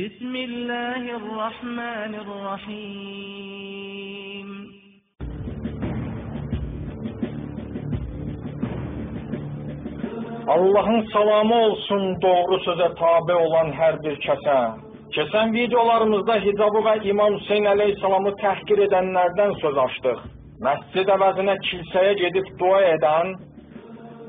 بسم الله الرحمن الرحيم Allahın salamı olsun doğru sözə tabe olan hər bir kəsə. Keçən videolarımızda hicabı və İmam Hüseyn əleyhissalamı təhqir edənlərdən söz açdıq. Məscid əvəzinə kilsəyə gedib dua edən,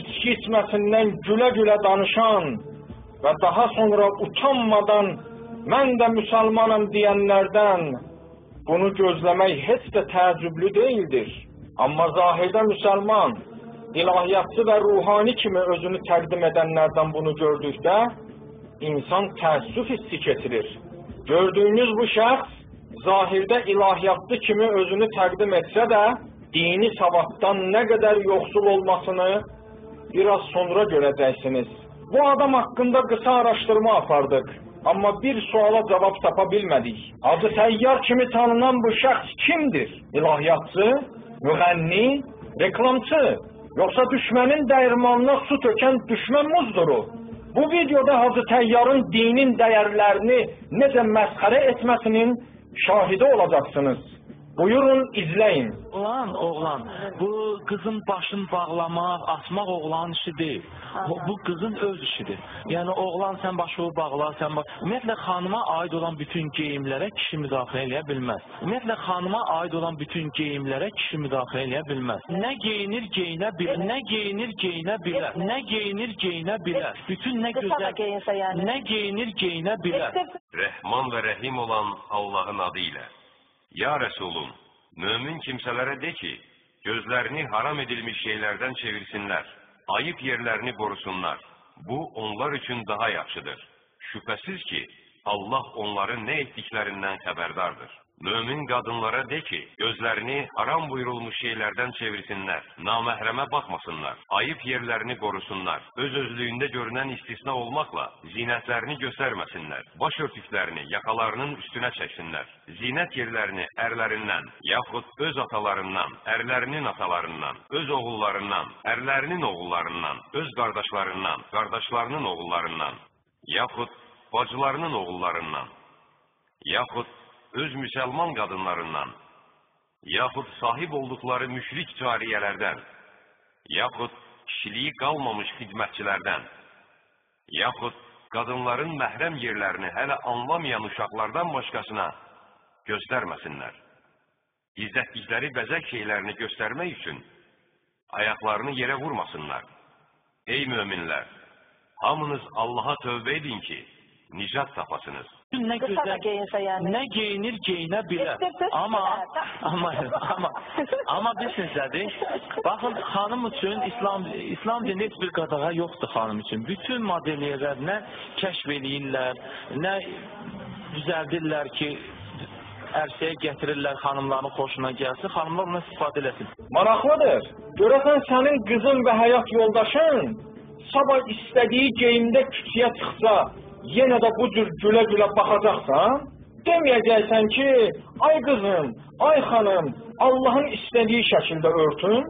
içki içməsindən gülə-gülə danışan və daha sonra utanmadan mən də müsəlmanam deyənlərdən bunu gözləmək heç də təəccüblü deyildir. Amma zahirdə müsəlman, ilahiyyatçı və ruhani kimi özünü təqdim edənlərdən bunu gördükdə insan təəssüf hissi keçirir. Gördüyünüz bu şəxs zahirdə ilahiyyatçı kimi özünü təqdim etsə də dini savaddan nə qədər yoxsul olmasını biraz sonra görəcəksiniz. Bu adam haqqında qısa araşdırma apardıq. Amma bir suala cavab tapa bilmədik. Adı Səyyar kimi tanınan bu şəxs kimdir? İlahiyyatçı, müğənni, reklamçı, yoxsa düşmənin dəyirmanına su tökən düşmən muzduru? Bu videoda Hacı Təyyarın dinin dəyərlərini necə məsxərə etməsinin şahidi olacaqsınız. Buyurun izləyin. Oğlan, oğlan, bu qızın başını bağlamaq, asmaq oğlanın işi deyil. Bu, bu qızın öz işidir. Yəni oğlan sən başını bağla, sən baş... Ümumiyyətlə xanıma aid olan bütün geyimlərə kişi müdaxilə eləyə bilməz. Ümumiyyətlə xanıma aid olan bütün geyimlərə kişi müdaxilə eləyə bilməz. Nə geyinir, geyinə bilər. Nə geyinir, geyinə bilər. Nə geyinir, geyinə bilər. Bütün nə gözəl, geyinsə yəni. nə geyinir, geyinə bilər. Rəhman və Rəhim olan Allahın adı ilə. Ya Rəsulum, mömin kimsələrə de ki, gözlərini haram edilmiş şeylərdən çevirsinlər, ayıb yerlərini qorusunlar. Bu, onlar üçün daha yaxşıdır. Şübhəsiz ki, Allah onların nə etdiklərindən xəbərdardır. Mömin qadınlara de ki, gözlərini haram buyurulmuş şeylərdən çevirsinlər, naməhrəmə baxmasınlar, ayıb yerlərini qorusunlar, öz özlüyündə görünən istisna olmaqla zinətlərini göstərməsinlər, baş örtüklərini yaxalarının üstünə çəksinlər, zinət yerlərini ərlərindən, yaxud öz atalarından, ərlərinin atalarından, öz oğullarından, ərlərinin oğullarından, öz qardaşlarından, qardaşlarının oğullarından, yaxud bacılarının oğullarından, yaxud öz müsəlman qadınlarından, yaxud sahib olduqları müşrik cariyələrdən, yaxud kişiliyi qalmamış xidmətçilərdən, yaxud qadınların məhrəm yerlərini hələ anlamayan uşaqlardan başqasına göstərməsinlər. İzzətlikləri bəzək şeylərini göstərmək üçün ayaqlarını yerə vurmasınlar. Ey möminlər! Hamınız Allaha tövbə edin ki, nicat tapasınız. Nə Qısa da gözəl, geyinsə yəni. nə geyinir, geyinə bilər. Düz, düz, düz. Amma, Hə, amma, amma, amma bilirsiniz nədir? Baxın, xanım üçün İslam, İslam dində heç bir qadağa yoxdur xanım üçün. Bütün modeliyələr nə kəşf eləyirlər, nə düzəldirlər ki, ərsəyə gətirirlər xanımların xoşuna gəlsin, xanımlar ona istifadə eləsin. Maraqlıdır. Görəsən sənin qızın və həyat yoldaşın sabah istədiyi geyimdə küçəyə çıxsa, yenə də bu cür gülə-gülə baxacaqsan, deməyəcəksən ki, ay qızım, ay xanım, Allahın istədiyi şəkildə örtün,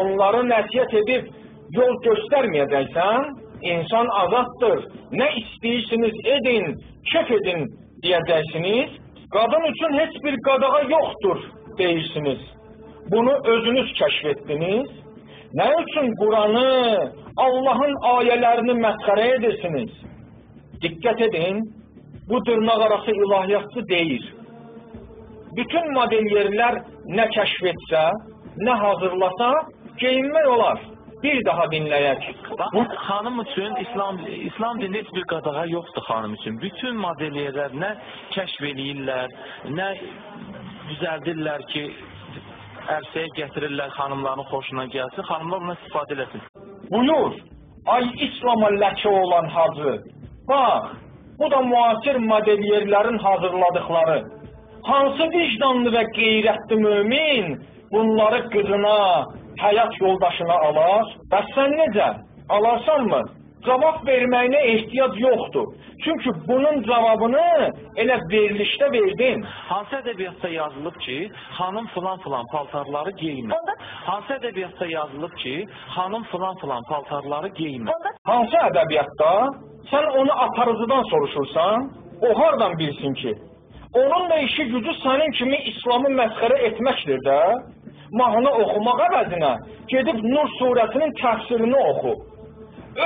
onları nəsiyyət edib yol göstərməyəcəksən, insan azaddır, nə istəyirsiniz edin, kef edin deyəcəksiniz, qadın üçün heç bir qadağa yoxdur deyirsiniz. Bunu özünüz kəşf etdiniz. Nə üçün Quranı, Allahın ayələrini məsxərə edirsiniz? Diqqət edin, bu dırnaq arası ilahiyyatçı deyil. Bütün modelyerlər nə kəşf etsə, nə hazırlasa, geyinmək olar. Bir daha dinləyək. Bax, xanım üçün İslam İslam dində heç bir qadağa yoxdur xanım üçün. Bütün modeliyələr nə kəşf eləyirlər, nə düzəldirlər ki, ərsəyə gətirirlər xanımların xoşuna gəlsin, xanımlar ona istifadə eləsin. Buyur, ay İslama ləkə olan hacı. Bax, bu da müasir modelyerlərin hazırladıkları. Hansı vicdanlı və qeyrətli mömin bunları qızına, həyat yoldaşına alar? Bəs sən necə? Alarsanmı? Cavab verməyinə ehtiyac yoxdur. Çünki bunun cavabını elə verilişdə verdin. Hansı ədəbiyyatda yazılıb ki, xanım filan filan paltarları geyinmir? Onda- Hansı ədəbiyyatda yazılıb ki, xanım filan filan paltarları geyinmir? Hansı ədəbiyyatda? Sən onu aparıcıdan soruşursan? O hardan bilsin ki? Onun da işi gücü sənin kimi İslamı məsxərə etməkdir də. Mahnı oxumaq əvəzinə gedib Nur surəsinin təfsirini oxu.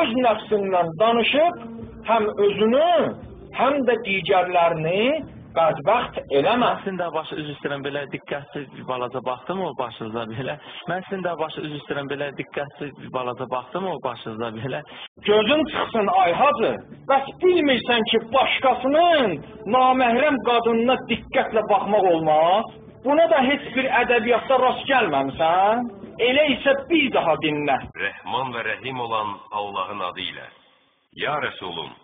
Öz nəfsindən danışıb həm özünü, həm də digərlərini bədbəxt eləmə. Mən sizin də başı üz üstürən belə diqqətsiz bir balaca baxdım o başınıza belə. Mən sizin də başı üz üstürən belə diqqətsiz bir balaca baxdım o başınıza belə. Gözün çıxsın ay hacı. Bəs bilmirsən ki, başqasının naməhrəm qadınına diqqətlə baxmaq olmaz? Buna da heç bir ədəbiyyatda rast gəlməmisən? Elə isə bir daha dinlə. Rəhman və Rəhim olan Allahın adı ilə. Ya Rəsulum,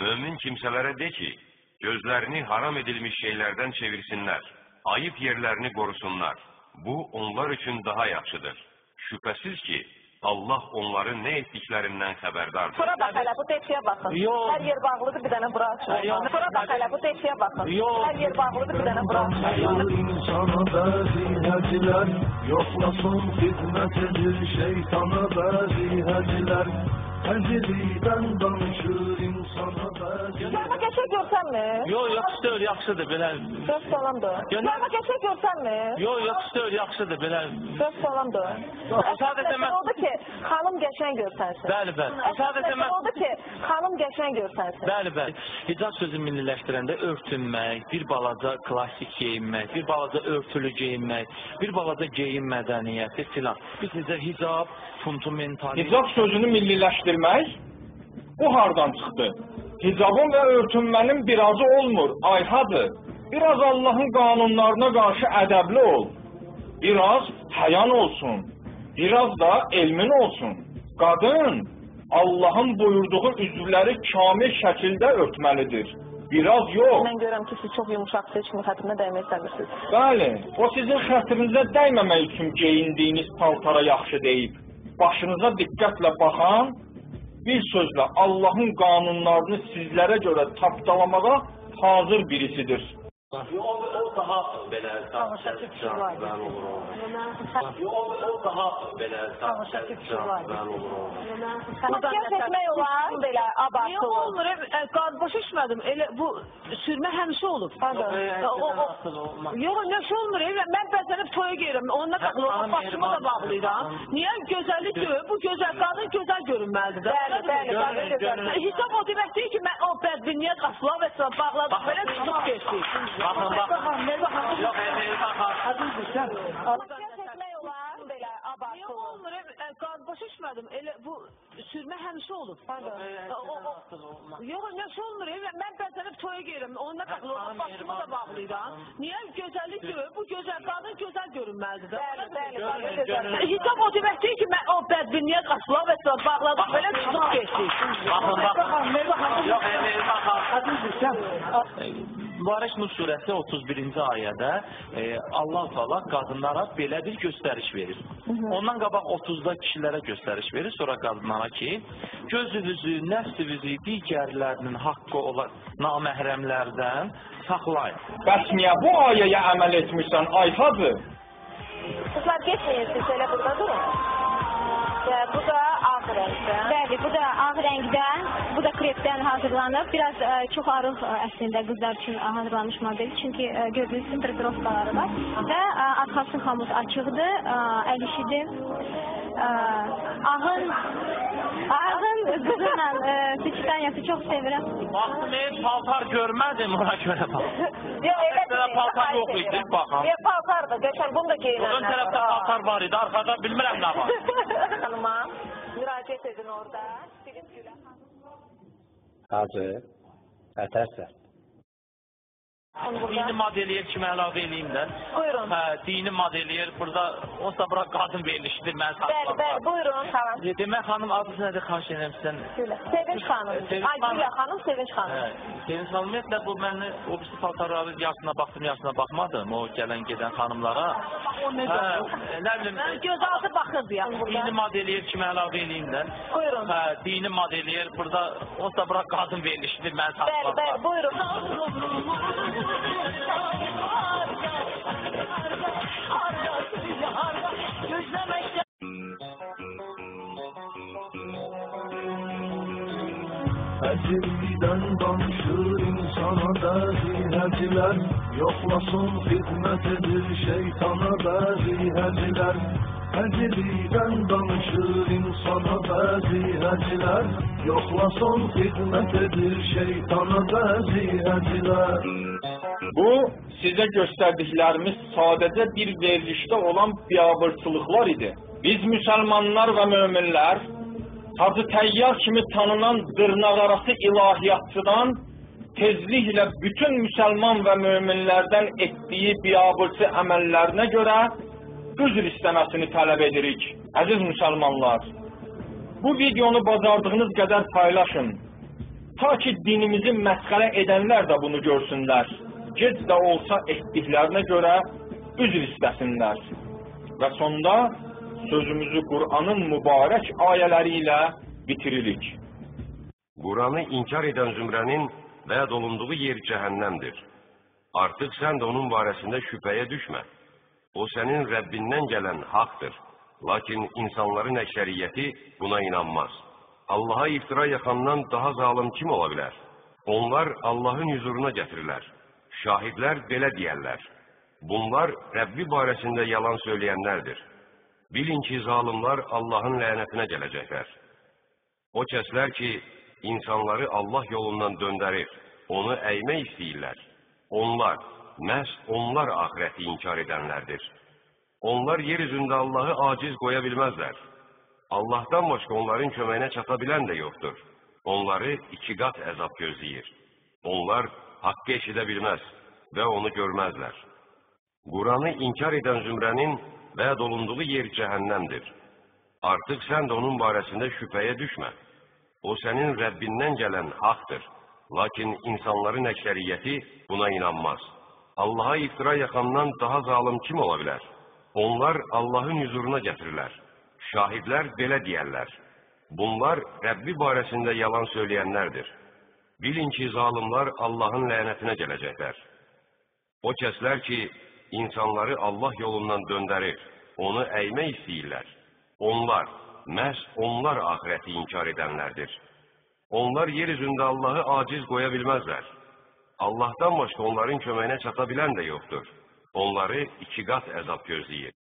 mömin kimsələrə de ki, gözlərini haram edilmiş şeylərdən çevirsinlər, ayıb yerlərini qorusunlar. Bu, onlar üçün daha yaxşıdır. Şübhəsiz ki, Allah onların nə etdiklərindən xəbərdardır. Bura bax hələ, bu tepsiyə baxın. Yox. Hər yer bağlıdır, bir dənə bura açılır. Yox. Bura bax hələ, bu tepsiyə baxın. Yox. Hər yer bağlıdır, bir dənə bura açılır. insana bəzi həcilər Yoxlasın xidmət edir şeytana bəzi Həcilidən danışır insana bəzi Sənə qəşəng görsənmi? Yox, yaxşı deyil, yaxşıdır belə. Söz salamdır. Sənə qəşəng görsənmi? Yox, yaxşı deyil, yaxşıdır belə. Söz salamdır. Sadəcə mən- oldu ki, xanım qəşəng görsənsin. Bəli, bəli. Sadəcə mən oldu ki, xanım qəşəng görsənsin. Bəli, bəli. Hicab sözü milliləşdirəndə örtünmək, bir balaca klassik geyinmək, bir balaca örtülü geyinmək, bir balaca geyim mədəniyyəti filan. Biz necə hicab, fundamental Hicab sözünü milliləşdirmək bu hardan çıxdı? Hicabın və örtünmənin birazı olmur, ayhadır. Biraz Allahın qanunlarına qarşı ədəbli ol. Biraz həyan olsun. Biraz da elmin olsun. Qadın Allahın buyurduğu üzvləri kamil şəkildə örtməlidir. Biraz yox. Mən görürəm ki, siz çox yumşaq seçkin xətrinə dəymək istəmirsiniz. Bəli, o sizin xətrinizə dəyməmək üçün geyindiyiniz paltara yaxşı deyib. Başınıza diqqətlə baxan, bir sözlə Allahın qanunlarını sizlərə görə tapdalamağa hazır birisidir. Yox, o daha belə mən olur. Yox, o daha belə mən olur. Makyaj etmək olar belə Yox abartılı. olmur, e, qan başa düşmədim. Elə bu sürmə həmişə olub. Yox, nəsə olmur. Mən bəzənib toya gedirəm. Onunla taxılır, xanım, başımı da mehriban- bağlayıram. Niyə gözəllik deyil? Bu gözəl qadın gözəl görünməlidir də. Bəli, bəli, qadın Görün, gözəl. görün. Hesab o demək deyil ki, mən o bədbinliyə qasıla və sonra bağladım belə çıxıb getdik. Baxın, baxın. Yox, elə baxın. Makyaj etmək olar belə Yox abartılı. olmur, qan başa düşmədim. Elə bu sürmə həmişə olub. O- Yox, nəsə olmur. Elə mən bəzənib toya gedirəm. Taxılır, xanım, başımı da bağlayıram. Niyə gözəllik deyil? Bu gözəl qadın gözəl görünməlidir. Bəli, bəli. Hesab o demək deyil ki, mən o bədbinliyə qasıla və sonra bağladım belə çıxıb getdik. Baxın, baxın. Yox, elə baxın. Mübarək Nur surəsi 31-ci ayədə e, Allah Taala qadınlara belə bir göstəriş verir. Ondan qabaq 30-da kişilərə göstəriş verir, sonra qadınlara ki, gözünüzü, nəfsinizi digərlərinin haqqı olan naməhrəmlərdən saxlayın. Bəs niyə bu ayəyə əməl etmirsən, ayhadır? Qızlar getməyin siz elə burada durun. Və bu da ağ rəngdə. Bəli, bu da ağ rəngdə, bu da krepdən hazırlanıb. Biraz ə, çox arıq ə, əslində qızlar üçün ə, hazırlanmış model. Çünki ə, gördüyünüz kimi tırqırovkaları var və ə, arxası xamut açıqdır, ə, əl işidir. Ə, ağın ağın qızla ə, Siçtaniyası çox sevirəm. Baxdım, e, paltar görmədim ona görə bax. Yox, elə tərəfdə paltar yox idi, baxın. Yox, paltardır. Götür bunu da geyinənlər. Ön tərəfdə paltar var idi, arxada bilmirəm nə var. Xanıma müraciət edin orada. Filip Gülə Hacı, ətərsə. Dini modeliyer kimi əlavə eləyim də. Buyurun. Hə, dini modeliyer burada onsuz bura qadın verilişidir, mən Bəli, bəli, saxlamam. buyurun. Tamam. Demək xanım adınız nədir xahiş edirəm sizdən? Sevinç xanım. Sevinç Ay xanım. Gülə xanım, Sevinç xanım. Hə, Deniz xanım ümumiyyətlə bu mən o birisi paltarların yarısına baxdım, yarısına baxmadım. O gələn gedən xanımlara. Hə, nə bilim, Mən göz altı baxırdı ya. dini modeliyer kimi əlavə eləyim də. Buyurun. Hə, dini modeliyer burada onsuz bura qadın verilişidir, mən Bəli, bəli, saxlamam. buyurun. Həcilidən danışır insana bəzi həcilər Yoxlasın xidmət edir şeytana bəzi həcilər Həcilidən danışır insana bəzi həcilər Yoxlasın xidmət edir şeytana bəzi həcilər Bu sizə göstərdiklərimiz sadəcə bir verilişdə olan biabırçılıqlar idi. Biz müsəlmanlar və möminlər Hacı Təyyar kimi tanınan dırnaqarası ilahiyyatçıdan tezliklə bütün müsəlman və möminlərdən etdiyi biabırçı əməllərinə görə üzr istəməsini tələb edirik. Əziz müsəlmanlar, bu videonu bacardığınız qədər paylaşın. Ta ki dinimizi məsxərə edənlər də bunu görsünlər. Gec də olsa etdiklərinə görə üzr istəsinlər. Və sonda sözümüzü Qur'anın mübarək ayələri ilə bitiririk. Quranı inkar edən zümrənin vəd olunduğu yer cəhənnəmdir. Artıq sən də onun barəsində şübhəyə düşmə. O senin Rabbinden gelen haktır. Lakin insanların ekseriyeti buna inanmaz. Allah'a iftira yakandan daha zalim kim olabilir? Onlar Allah'ın huzuruna getirirler. Şahitler belə diyerler. Bunlar Rabbi barisinde yalan söyleyenlerdir. Bilin ki zalimler Allah'ın lanetine gelecekler. O kesler ki insanları Allah yolundan döndürür, onu eğme isteyirler. Onlar məhz onlar axirəti inkar edənlərdir. Onlar yer üzündə Allahı aciz qoya bilməzlər. Allahdan başqa onların köməyinə çata bilən də yoxdur. Onları iki qat əzab gözləyir. Onlar haqqı eşidə bilməz və onu görməzlər. Quranı inkar edən zümrənin vəd olunduğu yer cəhənnəmdir. Artıq sən də onun barəsində şübhəyə düşmə. O sənin Rəbbindən gələn haqdır. Lakin insanların əksəriyyəti buna inanmaz. Allah'a iftira yakandan daha zalim kim olabilir? Onlar Allah'ın huzuruna getirirler. Şahitler belə diyerler. Bunlar Rabbi barisinde yalan söyleyenlerdir. Bilin ki zalimler Allah'ın lanetine gelecekler. O kesler ki insanları Allah yolundan döndürür, onu eğme isteyirler. Onlar, məhz onlar ahireti inkar edenlerdir. Onlar yeryüzünde Allah'ı aciz koyabilmezler. Allah'tan başka onların kömeğine çatabilen de yoktur. Onları iki kat azap gözleyecek.